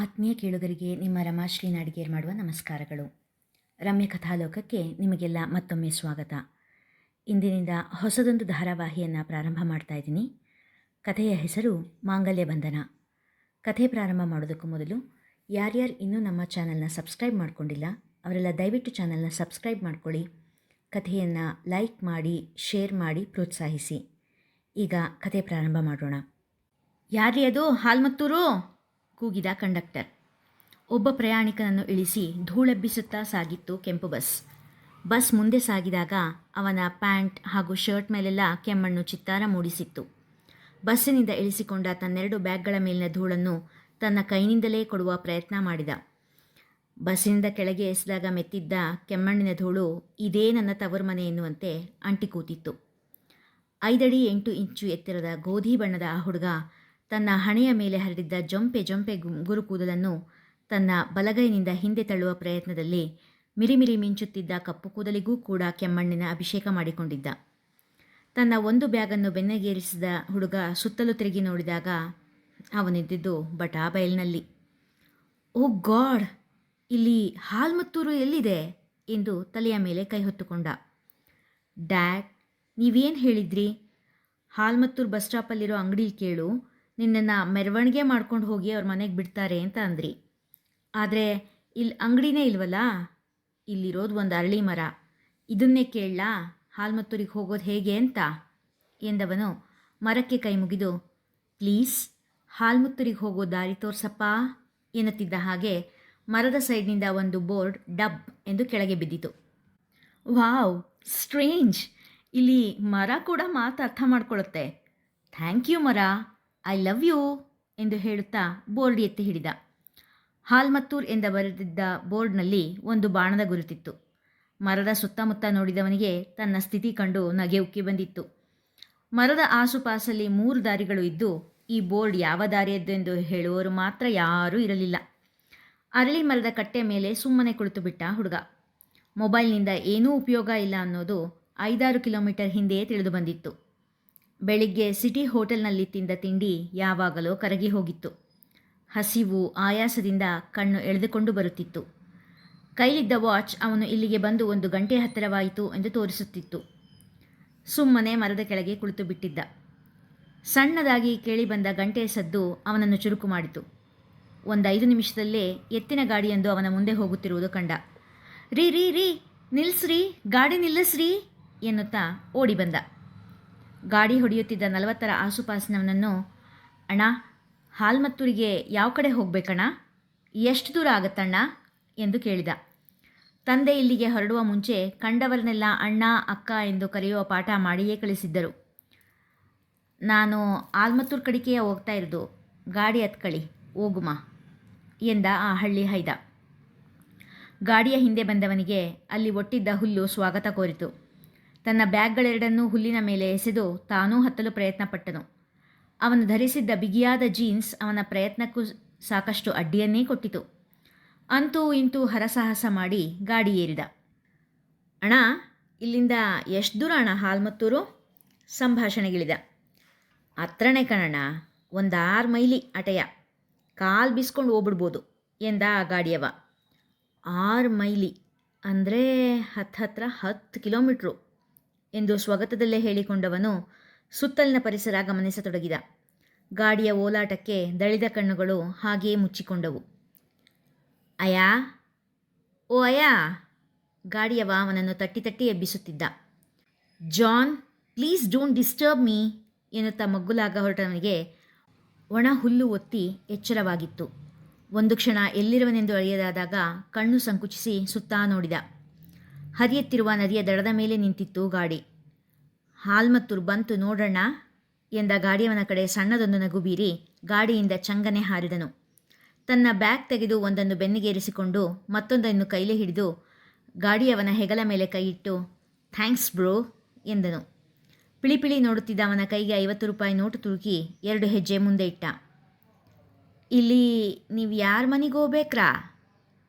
ಆತ್ಮೀಯ ಕೇಳುಗರಿಗೆ ನಿಮ್ಮ ರಮಾಶ್ರೀ ನಾಡಿಗೇರ್ ಮಾಡುವ ನಮಸ್ಕಾರಗಳು. ರಮ್ಯ ಕಥಾಲೋಕಕ್ಕೆ ನಿಮಗೆಲ್ಲ ಮತ್ತೊಮ್ಮೆ ಸ್ವಾಗತ. ಇಂದಿನಿಂದ ಹೊಸದೊಂದು ಧಾರಾವಾಹಿಯನ್ನು ಪ್ರಾರಂಭ ಮಾಡ್ತಾ ಇದ್ದೀನಿ. ಕಥೆಯ ಹೆಸರು ಮಾಂಗಲ್ಯ ಬಂಧನ. ಕಥೆ ಪ್ರಾರಂಭ ಮಾಡೋದಕ್ಕೂ ಮೊದಲು ಯಾರ್ಯಾರು ಇನ್ನೂ ನಮ್ಮ ಚಾನಲ್ನ ಸಬ್ಸ್ಕ್ರೈಬ್ ಮಾಡ್ಕೊಂಡಿಲ್ಲ, ಅವರೆಲ್ಲ ದಯವಿಟ್ಟು ಚಾನಲ್ನ ಸಬ್ಸ್ಕ್ರೈಬ್ ಮಾಡ್ಕೊಳ್ಳಿ. ಕಥೆಯನ್ನು ಲೈಕ್ ಮಾಡಿ, ಶೇರ್ ಮಾಡಿ, ಪ್ರೋತ್ಸಾಹಿಸಿ. ಈಗ ಕಥೆ ಪ್ರಾರಂಭ ಮಾಡೋಣ. ಯಾರೀ ಅದು? ಹಾಲ್ಮತ್ತೂರು? ಕೂಗಿದ ಕಂಡಕ್ಟರ್. ಒಬ್ಬ ಪ್ರಯಾಣಿಕನನ್ನು ಇಳಿಸಿ ಧೂಳೆಬ್ಬಿಸುತ್ತಾ ಸಾಗಿತ್ತು ಕೆಂಪು ಬಸ್. ಬಸ್ ಮುಂದೆ ಸಾಗಿದಾಗ ಅವನ ಪ್ಯಾಂಟ್ ಹಾಗೂ ಶರ್ಟ್ ಮೇಲೆಲ್ಲ ಕೆಮ್ಮಣ್ಣು ಚಿತ್ತಾರ ಮೂಡಿಸಿತ್ತು. ಬಸ್ಸಿನಿಂದ ಇಳಿಸಿಕೊಂಡ ತನ್ನೆರಡು ಬ್ಯಾಗ್ಗಳ ಮೇಲಿನ ಧೂಳನ್ನು ತನ್ನ ಕೈನಿಂದಲೇ ಕೊಡುವ ಪ್ರಯತ್ನ ಮಾಡಿದ. ಬಸ್ಸಿನಿಂದ ಕೆಳಗೆ ಎಸೆದಾಗ ಮೆತ್ತಿದ್ದ ಕೆಮ್ಮಣ್ಣಿನ ಧೂಳು ಇದೇ ನನ್ನ ತವರು ಮನೆ ಎನ್ನುವಂತೆ ಅಂಟಿಕೂತಿತ್ತು. ಐದಡಿ ಎಂಟು ಇಂಚು ಎತ್ತರದ ಗೋಧಿ ಬಣ್ಣದ ಹುಡುಗ ತನ್ನ ಹಣೆಯ ಮೇಲೆ ಹರಡಿದ್ದ ಜೊಂಪೆ ಜೊಂಪೆ ಗು- ಗುರುಕೂದಲನ್ನು ತನ್ನ ಬಲಗೈನಿಂದ ಹಿಂದೆ ತಳ್ಳುವ ಪ್ರಯತ್ನದಲ್ಲಿ ಮಿರಿಮಿರಿ ಮಿಂಚುತ್ತಿದ್ದ ಕಪ್ಪು ಕೂದಲಿಗೂ ಕೂಡ ಕೆಮ್ಮಣ್ಣಿನ ಅಭಿಷೇಕ ಮಾಡಿಕೊಂಡಿದ್ದ. ತನ್ನ ಒಂದು ಬ್ಯಾಗನ್ನು ಬೆನ್ನಗೇರಿಸಿದ ಹುಡುಗ ಸುತ್ತಲೂ ತಿರುಗಿ ನೋಡಿದಾಗ ಅವನಿದ್ದಿದ್ದು ಬಟಾ ಬಯಲಿನಲ್ಲಿ ಓ ಗಾಡ್! ಇಲ್ಲಿ ಹಾಲ್ಮತ್ತೂರು ಎಲ್ಲಿದೆ? ಎಂದು ತಲೆಯ ಮೇಲೆ ಕೈ ಹೊತ್ತುಕೊಂಡ. ಡ್ಯಾಡ್, ನೀವೇನು ಹೇಳಿದ್ರಿ? ಹಾಲ್ಮತ್ತೂರು ಬಸ್ ಸ್ಟಾಪಲ್ಲಿರೋ ಅಂಗಡಿ ಕೇಳು. ನಿನ್ನನ್ನು ಮೆರವಣಿಗೆ ಮಾಡ್ಕೊಂಡು ಹೋಗಿ ಅವ್ರ ಮನೆಗೆ ಬಿಡ್ತಾರೆ ಅಂತ ಅಂದ್ರಿ. ಆದರೆ ಇಲ್ಲಿ ಅಂಗಡಿನೇ ಇಲ್ವಲ್ಲ? ಇಲ್ಲಿರೋದು ಒಂದು ಅರಳಿ ಮರ. ಇದನ್ನೇ ಕೇಳಲಾ? ಹಾಲ್ಮತ್ತೂರಿಗೆ ಹೋಗೋದು ಹೇಗೆ ಅಂತ? ಎಂದವನು ಮರಕ್ಕೆ ಕೈ ಮುಗಿದು, ಪ್ಲೀಸ್ ಹಾಲ್ಮುತ್ತೂರಿಗೆ ಹೋಗೋ ದಾರಿ ತೋರ್ಸಪ್ಪ ಎನ್ನುತ್ತಿದ್ದ ಹಾಗೆ ಮರದ ಸೈಡ್ನಿಂದ ಒಂದು ಬೋರ್ಡ್ ಡಬ್ ಎಂದು ಕೆಳಗೆ ಬಿದ್ದಿತು. Wow, strange! ಇಲ್ಲಿ ಮರ ಕೂಡ ಮಾತು ಅರ್ಥ ಮಾಡ್ಕೊಳ್ಳುತ್ತೆ ಥ್ಯಾಂಕ್ ಯು ಮರ. ಐ ಲವ್ ಯು ಎಂದು ಹೇಳುತ್ತಾ ಬೋರ್ಡ್ ಎತ್ತಿ ಹಿಡಿದ. ಹಾಲ್ಮತ್ತೂರ್ ಎಂದ ಬರೆದಿದ್ದ ಬೋರ್ಡ್ನಲ್ಲಿ ಒಂದು ಬಾಣದ ಗುರುತಿತ್ತು. ಮರದ ಸುತ್ತಮುತ್ತ ನೋಡಿದವನಿಗೆ ತನ್ನ ಸ್ಥಿತಿ ಕಂಡು ನಗೆ ಉಕ್ಕಿ ಬಂದಿತ್ತು. ಮರದ ಆಸುಪಾಸಲ್ಲಿ ಮೂರು ದಾರಿಗಳು ಇದ್ದು, ಈ ಬೋರ್ಡ್ ಯಾವ ದಾರಿಯದ್ದೆಂದು ಹೇಳುವವರು ಮಾತ್ರ ಯಾರೂ ಇರಲಿಲ್ಲ. ಅರಳಿ ಮರದ ಕಟ್ಟೆ ಮೇಲೆ ಸುಮ್ಮನೆ ಕುಳಿತು ಬಿಟ್ಟ ಹುಡುಗ. ಮೊಬೈಲ್ನಿಂದ ಏನೂ ಉಪಯೋಗ ಇಲ್ಲ ಅನ್ನೋದು ಐದಾರು ಕಿಲೋಮೀಟರ್ ಹಿಂದೆಯೇ ತಿಳಿದು ಬಂದಿತ್ತು. ಬೆಳಿಗ್ಗೆ ಸಿಟಿ ಹೋಟೆಲ್ನಲ್ಲಿ ತಿಂದ ತಿಂಡಿ ಯಾವಾಗಲೋ ಕರಗಿ ಹೋಗಿತ್ತು. ಹಸಿವು, ಆಯಾಸದಿಂದ ಕಣ್ಣು ಎಳೆದುಕೊಂಡು ಬರುತ್ತಿತ್ತು. ಕೈಲಿದ್ದ ವಾಚ್ ಅವನು ಇಲ್ಲಿಗೆ ಬಂದು ಒಂದು ಗಂಟೆ ಹತ್ತಿರವಾಯಿತು ಎಂದು ತೋರಿಸುತ್ತಿತ್ತು. ಸುಮ್ಮನೆ ಮರದ ಕೆಳಗೆ ಕುಳಿತು ಬಿಟ್ಟಿದ್ದ. ಸಣ್ಣದಾಗಿ ಕೇಳಿಬಂದ ಗಂಟೆ ಸದ್ದು ಅವನನ್ನು ಚುರುಕು ಮಾಡಿತು. ಒಂದೈದು ನಿಮಿಷದಲ್ಲೇ ಎತ್ತಿನ ಗಾಡಿಯೊಂದು ಅವನ ಮುಂದೆ ಹೋಗುತ್ತಿರುವುದು ಕಂಡ. ರೀ ರೀ ರೀ, ನಿಲ್ಸ್ರಿ, ಗಾಡಿ ನಿಲ್ಲಿಸ್ರಿ ಎನ್ನುತ್ತಾ ಓಡಿ ಬಂದ. ಗಾಡಿ ಹೊಡೆಯುತ್ತಿದ್ದ ನಲವತ್ತರ ಆಸುಪಾಸಿನವನನ್ನು, ಅಣ್ಣ ಹಾಲ್ಮತ್ತೂರಿಗೆ ಯಾವ ಕಡೆ ಹೋಗ್ಬೇಕಣ್ಣ? ಎಷ್ಟು ದೂರ ಆಗತ್ತಣ್ಣ? ಎಂದು ಕೇಳಿದ. ತಂದೆ ಇಲ್ಲಿಗೆ ಹೊರಡುವ ಮುಂಚೆ ಕಂಡವರನ್ನೆಲ್ಲ ಅಣ್ಣ, ಅಕ್ಕ ಎಂದು ಕರೆಯುವ ಪಾಠ ಮಾಡಿಯೇ ಕಳಿಸಿದ್ದರು. ನಾನು ಆಲ್ಮತ್ತೂರು ಕಡಿಕೆಯ ಹೋಗ್ತಾ ಇರೋದು. ಗಾಡಿ ಹತ್ಕಳಿ, ಹೋಗುಮ ಎಂದ ಆ ಹಳ್ಳಿ ಹೈದ. ಗಾಡಿಯ ಹಿಂದೆ ಬಂದವನಿಗೆ ಅಲ್ಲಿ ಒಟ್ಟಿದ್ದ ಹುಲ್ಲು ಸ್ವಾಗತ ಕೋರಿತು. ತನ್ನ ಬ್ಯಾಗ್ಗಳೆರಡನ್ನೂ ಹುಲ್ಲಿನ ಮೇಲೆ ಎಸೆದು ತಾನೂ ಹತ್ತಲು ಪ್ರಯತ್ನಪಟ್ಟನು. ಅವನು ಧರಿಸಿದ್ದ ಬಿಗಿಯಾದ ಜೀನ್ಸ್ ಅವನ ಪ್ರಯತ್ನಕ್ಕೂ ಸಾಕಷ್ಟು ಅಡ್ಡಿಯನ್ನೇ ಕೊಟ್ಟಿತು. ಅಂತೂ ಇಂತೂ ಹರಸಾಹಸ ಮಾಡಿ ಗಾಡಿ ಏರಿದ. ಅಣ್ಣ, ಇಲ್ಲಿಂದ ಎಷ್ಟು ದೂರ ಅಣ್ಣ, ಹಾಲ್ಮತ್ತೂರು? ಸಂಭಾಷಣೆಗಿಳಿದ. ಹತ್ರನೇ ಕಣಣ್ಣ ಒಂದು ಆರು ಮೈಲಿ ಅಟೆಯ. ಕಾಲು ಬಿಸ್ಕೊಂಡು ಹೋಗ್ಬಿಡ್ಬೋದು, ಎಂದ ಆ ಗಾಡಿಯವ. ಆರು ಮೈಲಿ, ಅಂದರೆ ಹತ್ತು ಹತ್ರ ಹತ್ತು ಕಿಲೋಮೀಟ್ರು. ಎಂದು ಸ್ವಗತದಲ್ಲೇ ಹೇಳಿಕೊಂಡವನು ಸುತ್ತಲಿನ ಪರಿಸರ ಗಮನಿಸತೊಡಗಿದ. ಗಾಡಿಯ ಓಲಾಟಕ್ಕೆ ದಳಿದ ಕಣ್ಣುಗಳು ಹಾಗೆಯೇ ಮುಚ್ಚಿಕೊಂಡವು. ಅಯಾ ಓ ಅಯಾ ಗಾಡಿಯವ ಅವನನ್ನು ತಟ್ಟಿ ತಟ್ಟಿ ಎಬ್ಬಿಸುತ್ತಿದ್ದ. John, please don't disturb me ಎನ್ನುತ್ತಾ ಮಗ್ಗುಲಾಗ ಹೊರಟವನಿಗೆ ಒಣ ಹುಲ್ಲು ಒತ್ತಿ ಎಚ್ಚರವಾಗಿತ್ತು. ಒಂದು ಕ್ಷಣ ಎಲ್ಲಿರುವನೆಂದು ಅಳಿಯದಾದಾಗ ಕಣ್ಣು ಸಂಕುಚಿಸಿ ಸುತ್ತಾ ನೋಡಿದ. ಹರಿಯುತ್ತಿರುವ ನದಿಯ ದಡದ ಮೇಲೆ ನಿಂತಿತ್ತು ಗಾಡಿ. ಹಾಲ್ಮತ್ತೂರು ಬಂತು ನೋಡೋಣ ಎಂದ ಗಾಡಿಯವನ ಕಡೆ ಸಣ್ಣದೊಂದು ನಗು ಬೀರಿ ಗಾಡಿಯಿಂದ ಚಂಗನೆ ಹಾರಿದನು. ತನ್ನ ಬ್ಯಾಗ್ ತೆಗೆದು ಒಂದನ್ನು ಬೆನ್ನಿಗೇರಿಸಿಕೊಂಡು ಮತ್ತೊಂದನ್ನು ಕೈಲಿ ಹಿಡಿದು ಗಾಡಿಯವನ ಹೆಗಲ ಮೇಲೆ ಕೈಯಿಟ್ಟು, ಥ್ಯಾಂಕ್ಸ್ ಬ್ರೋ ಎಂದನು. ಪಿಳಿಪಿಳಿ ನೋಡುತ್ತಿದ್ದ ಅವನ ಕೈಗೆ ಐವತ್ತು ರೂಪಾಯಿ ನೋಟು ತುರುಕಿ ಎರಡು ಹೆಜ್ಜೆ ಮುಂದೆ ಇಟ್ಟ. ಇಲ್ಲಿ ನೀವು ಯಾರ ಮನೆಗೆ ಹೋಗ್ಬೇಕ್ರಾ?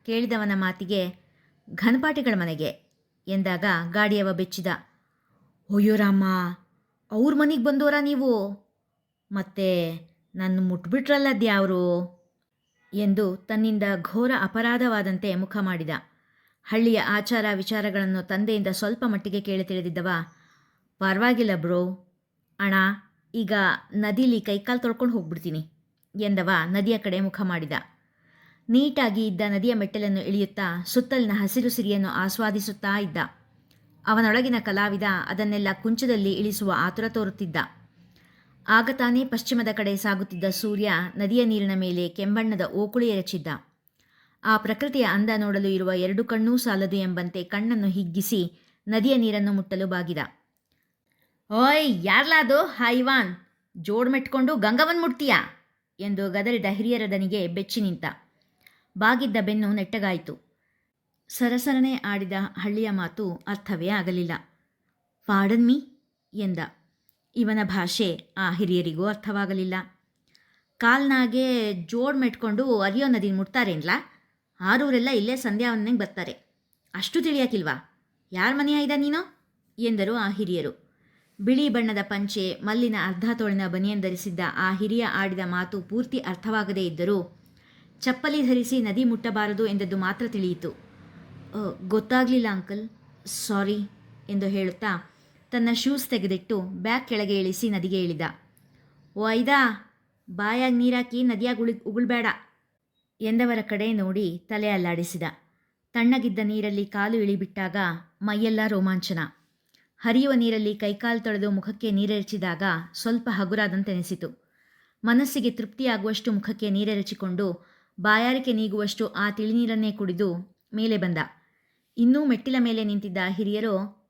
ಕೇಳಿದವನ ಮಾತಿಗೆ ಘನಪಾಟಿಗಳ ಮನೆಗೆ. ಎಂದಾಗ ಗಾಡಿಯವ ಬೆಚ್ಚಿದ. ಅಯ್ಯೋ ರಾಮ, ಅವ್ರ ಮನೆಗೆ ಬಂದೋರಾ ನೀವು? ಮತ್ತೆ ನನ್ನ ಮುಟ್ಬಿಟ್ರಲ್ಲ ದ್ಯಾವ್ರು? ಎಂದು ತನ್ನಿಂದ ಘೋರ ಅಪರಾಧವಾದಂತೆ ಮುಖ ಮಾಡಿದ. ಹಳ್ಳಿಯ ಆಚಾರ ವಿಚಾರಗಳನ್ನು ತಂದೆಯಿಂದ ಸ್ವಲ್ಪ ಮಟ್ಟಿಗೆ ಕೇಳಿ ತಿಳಿದಿದ್ದವ, ಪರವಾಗಿಲ್ಲ ಬ್ರೋ. ಅಣ ಈಗ ನದಿಲಿ ಕೈಕಾಲು ತೊಳ್ಕೊಂಡು ಹೋಗ್ಬಿಡ್ತೀನಿ, ಎಂದವ ನದಿಯ ಕಡೆ ಮುಖ ಮಾಡಿದ. ನೀಟಾಗಿ ಇದ್ದ ನದಿಯ ಮೆಟ್ಟಲನ್ನು ಇಳಿಯುತ್ತಾ ಸುತ್ತಲಿನ ಹಸಿರು ಸಿರಿಯನ್ನು ಆಸ್ವಾದಿಸುತ್ತಾ ಇದ್ದ. ಅವನೊಳಗಿನ ಕಲಾವಿದ ಅದನ್ನೆಲ್ಲ ಕುಂಚದಲ್ಲಿ ಇಳಿಸುವ ಆತುರ ತೋರುತ್ತಿದ್ದ. ಆಗ ತಾನೇ ಪಶ್ಚಿಮದ ಕಡೆ ಸಾಗುತ್ತಿದ್ದ ಸೂರ್ಯ ನದಿಯ ನೀರಿನ ಮೇಲೆ ಕೆಂಬಣ್ಣದ ಓಕುಳಿ ಎರಚಿದ್ದ. ಆ ಪ್ರಕೃತಿಯ ಅಂದ ನೋಡಲು ಇರುವ ಎರಡು ಕಣ್ಣೂ ಸಾಲದು ಎಂಬಂತೆ ಕಣ್ಣನ್ನು ಹಿಗ್ಗಿಸಿ ನದಿಯ ನೀರನ್ನು ಮುಟ್ಟಲು ಬಾಗಿದ. ಓಯ್ ಯಾರ್ಲಾದು ಹೈವಾನ್ ಜೋಡ್ ಮೆಟ್ಕೊಂಡು ಗಂಗವನ್ ಮುಟ್ತೀಯಾ? ಎಂದು ಗದರಿದ ಹಿರಿಯರದನಿಗೆ ಬೆಚ್ಚಿ ನಿಂತ. ಬಾಗಿದ್ದ ಬೆನ್ನು ನೆಟ್ಟಗಾಯಿತು. ಸರಸರನೆ ಆಡಿದ ಹಳ್ಳಿಯ ಮಾತು ಅರ್ಥವೇ ಆಗಲಿಲ್ಲ. ಪಾಡನ್ ಮೀ ಎಂದ. ಇವನ ಭಾಷೆ ಆ ಹಿರಿಯರಿಗೂ ಅರ್ಥವಾಗಲಿಲ್ಲ. ಕಾಲ್ನಾಗೆ ಜೋಡ್ ಮೆಟ್ಕೊಂಡು ಅರಿಯೋ ನದಿ ಮುಟ್ತಾರೇನ್ಲ? ಆರೂರೆಲ್ಲ ಇಲ್ಲೇ ಸಂಧ್ಯಾವನ್ನಿಗೆ ಬರ್ತಾರೆ. ಅಷ್ಟು ತಿಳಿಯಾಕಿಲ್ವಾ ಯಾರ ಮನೆಯ ಇದ ನೀನು? ಎಂದರು ಆ ಹಿರಿಯರು. ಬಿಳಿ ಬಣ್ಣದ ಪಂಚೆ, ಮಲ್ಲಿನ ಅರ್ಧ ತೋಳಿನ ಬನಿಯನ್ ಧರಿಸಿದ್ದ ಆ ಹಿರಿಯ ಆಡಿದ ಮಾತು ಪೂರ್ತಿ ಅರ್ಥವಾಗದೇ ಇದ್ದರೂ ಚಪ್ಪಲಿ ಧರಿಸಿ ನದಿ ಮುಟ್ಟಬಾರದು ಎಂದದ್ದು ಮಾತ್ರ ತಿಳಿಯಿತು. ಗೊತ್ತಾಗಲಿಲ್ಲ ಅಂಕಲ್. ಸಾರಿ, ಎಂದು ಹೇಳುತ್ತಾ ತನ್ನ ಶೂಸ್ ತೆಗೆದಿಟ್ಟು ಬ್ಯಾಗ್ ಕೆಳಗೆ ಇಳಿಸಿ ನದಿಗೆ ಇಳಿದ. ಐದಾ ಬಾಯಾಗ ನೀರಾಕಿ ನದಿಯಾಗ ಉಳಿ, ಉಗುಳ್ಬೇಡ, ಎಂದವರ ಕಡೆ ನೋಡಿ ತಲೆ ಅಲ್ಲಾಡಿಸಿದ. ತಣ್ಣಗಿದ್ದ ನೀರಲ್ಲಿ ಕಾಲು ಇಳಿಬಿಟ್ಟಾಗ ಮೈಯೆಲ್ಲ ರೋಮಾಂಚನ. ಹರಿಯುವ ನೀರಲ್ಲಿ ಕೈಕಾಲು ತೊಳೆದು ಮುಖಕ್ಕೆ ನೀರೆರಚಿದಾಗ ಸ್ವಲ್ಪ ಹಗುರಾದಂತೆನಿಸಿತು. ಮನಸ್ಸಿಗೆ ತೃಪ್ತಿಯಾಗುವಷ್ಟು ಮುಖಕ್ಕೆ ನೀರೆರಚಿಕೊಂಡು ಬಾಯಾರಿಕೆ ನೀಗುವಷ್ಟು ಆ ತಿಳಿನೀರನ್ನೇ ಕುಡಿದು ಮೇಲೆ ಬಂದ. ಇನ್ನೂ ಮೆಟ್ಟಿಲ ಮೇಲೆ ನಿಂತಿದ್ದ ಹಿರಿಯರು,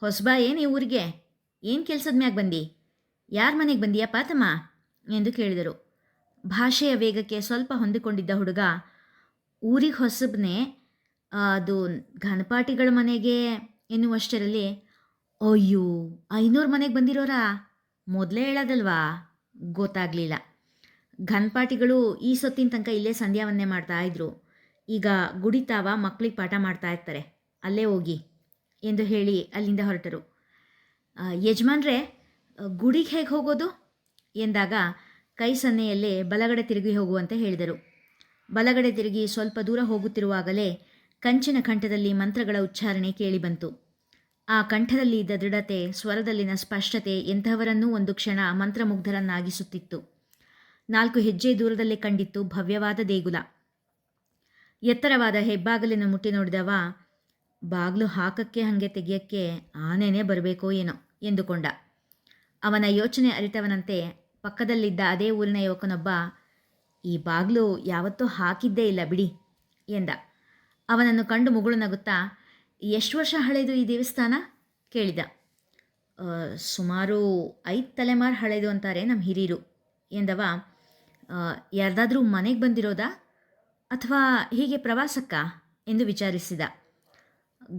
ಹೊಸಬಾ, ಏನು ಊರಿಗೆ? ಏನು ಕೆಲಸದ ಮ್ಯಾಗ ಬಂದಿ? ಯಾರ ಮನೆಗೆ ಬಂದಿಯಪ್ಪ ತಮ್ಮ ಎಂದು ಕೇಳಿದರು. ಭಾಷೆಯ ವೇಗಕ್ಕೆ ಸ್ವಲ್ಪ ಹೊಂದಿಕೊಂಡಿದ್ದ ಹುಡುಗ, ಊರಿಗೆ ಹೊಸಬನೇ, ಅದು ಘನಪಾಟಿಗಳ ಮನೆಗೆ ಎನ್ನುವಷ್ಟರಲ್ಲಿ, ಅಯ್ಯೋ, ಐನೂರು ಮನೆಗೆ ಬಂದಿರೋರಾ? ಮೊದಲೇ ಹೇಳೋದಲ್ವಾ? ಗೊತ್ತಾಗಲಿಲ್ಲ. ಘನ್ಪಾಟಿಗಳು ಈ ಸೊತ್ತಿನ ತನಕ ಇಲ್ಲೇ ಸಂಧ್ಯಾವನ್ನೇ ಮಾಡ್ತಾ ಇದ್ರು. ಈಗ ಗುಡಿ ತಾವ ಮಕ್ಕಳಿಗೆ ಪಾಠ ಮಾಡ್ತಾ ಇರ್ತಾರೆ. ಅಲ್ಲೇ ಹೋಗಿ ಎಂದು ಹೇಳಿ ಅಲ್ಲಿಂದ ಹೊರಟರು. ಯಜಮಾನ್ರೆ, ಗುಡಿಗೆ ಹೇಗೆ ಹೋಗೋದು? ಎಂದಾಗ ಕೈ ಸನ್ನೆಯಲ್ಲೇ ಬಲಗಡೆ ತಿರುಗಿ ಹೋಗುವಂತೆ ಹೇಳಿದರು. ಬಲಗಡೆ ತಿರುಗಿ ಸ್ವಲ್ಪ ದೂರ ಹೋಗುತ್ತಿರುವಾಗಲೇ ಕಂಚಿನ ಕಂಠದಲ್ಲಿ ಮಂತ್ರಗಳ ಉಚ್ಚಾರಣೆ ಕೇಳಿಬಂತು ಆ ಕಂಠದಲ್ಲಿ ಇದ್ದ ದೃಢತೆ, ಸ್ವರದಲ್ಲಿನ ಸ್ಪಷ್ಟತೆ ಎಂಥವರನ್ನೂ ಒಂದು ಕ್ಷಣ ಮಂತ್ರಮುಗ್ಧರನ್ನಾಗಿಸುತ್ತಿತ್ತು. ನಾಲ್ಕು ಹೆಜ್ಜೆ ದೂರದಲ್ಲೇ ಕಂಡಿತ್ತು ಭವ್ಯವಾದ ದೇಗುಲ. ಎತ್ತರವಾದ ಹೆಬ್ಬಾಗಲಿನ ಮುಟ್ಟಿ ನೋಡಿದವ ಬಾಗ್ಲು ಹಾಕಕ್ಕೆ ಹಾಗೆ ತೆಗೆಯಕ್ಕೆ ಆನೆನೇ ಬರಬೇಕೋ ಏನೋ? ಎಂದುಕೊಂಡ. ಅವನ ಯೋಚನೆ ಅರಿತವನಂತೆ ಪಕ್ಕದಲ್ಲಿದ್ದ ಅದೇ ಊರಿನ ಯುವಕನೊಬ್ಬ ಈ ಬಾಗ್ಲು ಯಾವತ್ತೂ ಹಾಕಿದ್ದೇ ಇಲ್ಲ ಬಿಡಿ ಎಂದ. ಅವನನ್ನು ಕಂಡು ಮುಗುಳು ನಗುತ್ತಾ ಎಷ್ಟು ವರ್ಷ ಹಳೆಯದು ಈ ದೇವಸ್ಥಾನ? ಕೇಳಿದ. ಸುಮಾರು ಐದು ತಲೆಮಾರು ಹಳೆಯದು ಅಂತಾರೆ ನಮ್ಮ ಹಿರಿಯರು ಎಂದವ. "ಆ, ಯಾರ್ದಾದ್ರೂ ಮನೆಗೆ ಬಂದಿರೋದಾ? ಅಥವಾ ಹೀಗೆ ಪ್ರವಾಸಕ್ಕಾ? ಎಂದು ವಿಚಾರಿಸಿದ.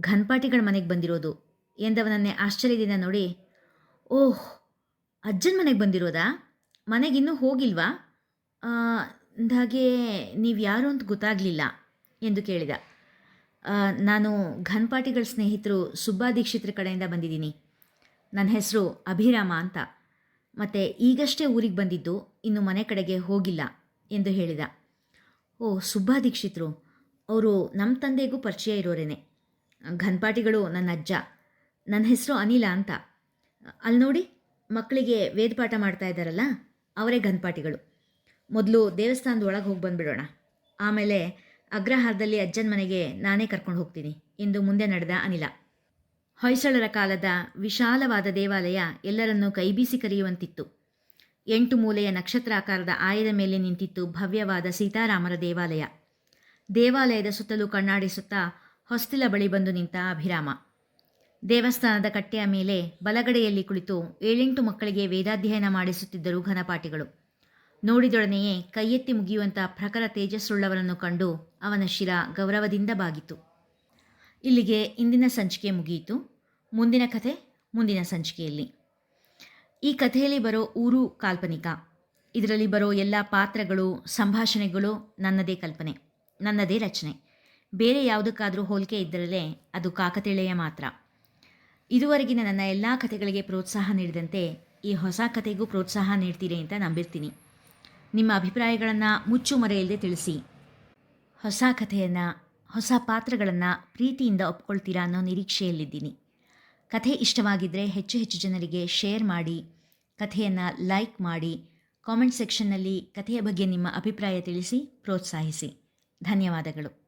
ಘನ್ಪಾಟಿಗಳ ಮನೆಗೆ ಬಂದಿರೋದು ಎಂದವನನ್ನೇ ಆಶ್ಚರ್ಯದಿಂದ ನೋಡಿ, ಓಹ್, ಅಜ್ಜನ ಮನೆಗೆ ಬಂದಿರೋದಾ? ಮನೆಗಿನ್ನೂ ಹೋಗಿಲ್ವಾ? ಅಂದಾಗೆ ನೀವು ಯಾರು ಅಂತ ಗೊತ್ತಾಗಲಿಲ್ಲ ಎಂದು ಕೇಳಿದ. ನಾನು ಘನ್ಪಾಟಿಗಳ ಸ್ನೇಹಿತರು ಸುಬ್ಬಾ ದೀಕ್ಷಿತ್ರ ಕಡೆಯಿಂದ ಬಂದಿದ್ದೀನಿ. ನನ್ನ ಹೆಸರು ಅಭಿರಾಮ ಅಂತ. ಮತ್ತು ಈಗಷ್ಟೇ ಊರಿಗೆ ಬಂದಿದ್ದು ಇನ್ನು ಮನೆ ಕಡೆಗೆ ಹೋಗಿಲ್ಲ ಎಂದು ಹೇಳಿದ. ಓ, ಸುಬ್ಬಾ ದೀಕ್ಷಿತ್ರು, ಅವರು ನಮ್ಮ ತಂದೆಗೂ ಪರಿಚಯ ಇರೋರೇನೆ. ಘನ್ಪಾಟಿಗಳು ನನ್ನ ಅಜ್ಜ, ನನ್ನ ಹೆಸರು ಅನಿಲ ಅಂತ. ಅಲ್ಲಿ ನೋಡಿ, ಮಕ್ಕಳಿಗೆ ವೇದಪಾಠ ಮಾಡ್ತಾ ಇದ್ದಾರಲ್ಲ, ಅವರೇ ಘನ್ಪಾಟಿಗಳು ಮೊದಲು ದೇವಸ್ಥಾನದ ಒಳಗೆ ಹೋಗಿ ಬಂದುಬಿಡೋಣ. ಆಮೇಲೆ ಅಗ್ರಹಾರದಲ್ಲಿ ಅಜ್ಜನ ಮನೆಗೆ ನಾನೇ ಕರ್ಕೊಂಡು ಹೋಗ್ತೀನಿ ಎಂದು ಮುಂದೆ ನಡೆದ ಅನಿಲ. ಹೊಯ್ಸಳರ ಕಾಲದ ವಿಶಾಲವಾದ ದೇವಾಲಯ ಎಲ್ಲರನ್ನೂ ಕೈಬೀಸಿ ಕರೆಯುವಂತಿತ್ತು. ಎಂಟು ಮೂಲೆಯ ನಕ್ಷತ್ರಾಕಾರದ ಆಯದ ಮೇಲೆ ನಿಂತಿತ್ತು ಭವ್ಯವಾದ ಸೀತಾರಾಮರ ದೇವಾಲಯ. ದೇವಾಲಯದ ಸುತ್ತಲೂ ಕಣ್ಣಾಡಿಸುತ್ತಾ ಹೊಸ್ತಿಲ ಬಳಿ ಬಂದು ನಿಂತ ಅಭಿರಾಮ. ದೇವಸ್ಥಾನದ ಕಟ್ಟೆಯ ಮೇಲೆ ಬಲಗಡೆಯಲ್ಲಿ ಕುಳಿತು ಏಳೆಂಟು ಮಕ್ಕಳಿಗೆ ವೇದಾಧ್ಯಯನ ಮಾಡಿಸುತ್ತಿದ್ದರು ಘನಪಾಠಿಗಳು. ನೋಡಿದೊಡನೆಯೇ ಕೈಯೆತ್ತಿ ಮುಗಿಯುವಂಥ ಪ್ರಖರ ತೇಜಸ್ಸುಳ್ಳವರನ್ನು ಕಂಡು ಅವನ ಶಿರ ಗೌರವದಿಂದ ಬಾಗಿತು. ಇಲ್ಲಿಗೆ ಇಂದಿನ ಸಂಚಿಕೆ ಮುಗಿಯಿತು. ಮುಂದಿನ ಕಥೆ ಮುಂದಿನ ಸಂಚಿಕೆಯಲ್ಲಿ. ಈ ಕಥೆಯಲ್ಲಿ ಬರೋ ಊರು ಕಾಲ್ಪನಿಕ. ಇದರಲ್ಲಿ ಬರೋ ಎಲ್ಲ ಪಾತ್ರಗಳು, ಸಂಭಾಷಣೆಗಳು ನನ್ನದೇ ಕಲ್ಪನೆ, ನನ್ನದೇ ರಚನೆ. ಬೇರೆ ಯಾವುದಕ್ಕಾದರೂ ಹೋಲಿಕೆ ಇದ್ದರಲ್ಲೇ ಅದು ಕಾಕತಿಳೆಯ ಮಾತ್ರ. ಇದುವರೆಗಿನ ನನ್ನ ಎಲ್ಲ ಕಥೆಗಳಿಗೆ ಪ್ರೋತ್ಸಾಹ ನೀಡಿದಂತೆ ಈ ಹೊಸ ಕಥೆಗೂ ಪ್ರೋತ್ಸಾಹ ನೀಡ್ತೀರಿ ಅಂತ ನಂಬಿರ್ತೀನಿ. ನಿಮ್ಮ ಅಭಿಪ್ರಾಯಗಳನ್ನು ಮುಚ್ಚು ಮರೆಯಲ್ಲದೆ ತಿಳಿಸಿ. ಹೊಸ ಕಥೆಯನ್ನು ಹೊಸ ಪಾತ್ರಗಳನ್ನು ಪ್ರೀತಿಯಿಂದ ಒಪ್ಕೊಳ್ತೀರಾ ಅನ್ನೋ ನಿರೀಕ್ಷೆಯಲ್ಲಿದ್ದೀನಿ. ಕಥೆ ಇಷ್ಟವಾಗಿದ್ದರೆ ಹೆಚ್ಚು ಹೆಚ್ಚು ಜನರಿಗೆ ಶೇರ್ ಮಾಡಿ, ಕಥೆಯನ್ನು ಲೈಕ್ ಮಾಡಿ, ಕಾಮೆಂಟ್ ಸೆಕ್ಷನ್ನಲ್ಲಿ ಕಥೆಯ ಬಗ್ಗೆ ನಿಮ್ಮ ಅಭಿಪ್ರಾಯ ತಿಳಿಸಿ, ಪ್ರೋತ್ಸಾಹಿಸಿ. ಧನ್ಯವಾದಗಳು.